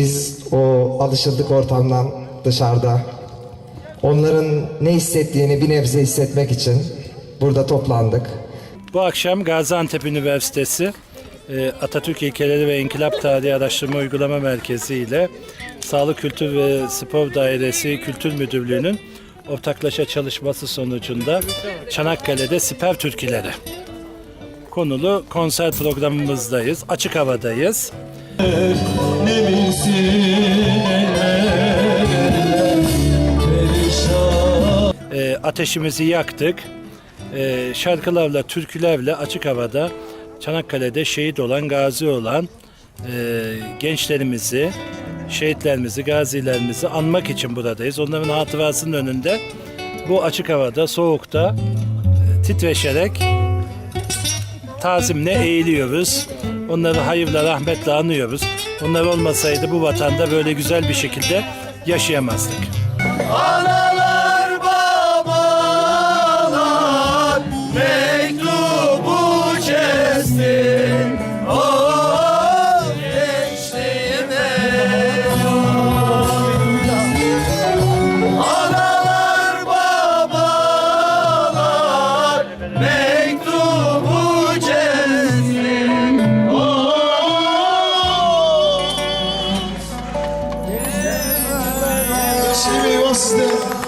Biz o alışıldık ortamdan dışarıda onların ne hissettiğini bir nebze hissetmek için burada toplandık. Bu akşam Gaziantep Üniversitesi e, Atatürk İlkeleri ve İnkılap Tarihi Araştırma Uygulama Merkezi ile Sağlık Kültür ve Spor Dairesi Kültür Müdürlüğü'nün ortaklaşa çalışması sonucunda Çanakkale'de Siper Türküleri konulu konser programımızdayız. Açık havadayız. Ne bilsin perişan E, ateşimizi yaktık. E, şarkılarla, türkülerle açık havada Çanakkale'de şehit olan, gazi olan e, gençlerimizi, şehitlerimizi, gazilerimizi anmak için buradayız. Onların hatırasının önünde bu açık havada, soğukta e, titreşerek tazimle eğiliyoruz. Onları hayırla, rahmetle anıyoruz. Onlar olmasaydı bu vatanda böyle güzel bir şekilde yaşayamazdık. Ana still.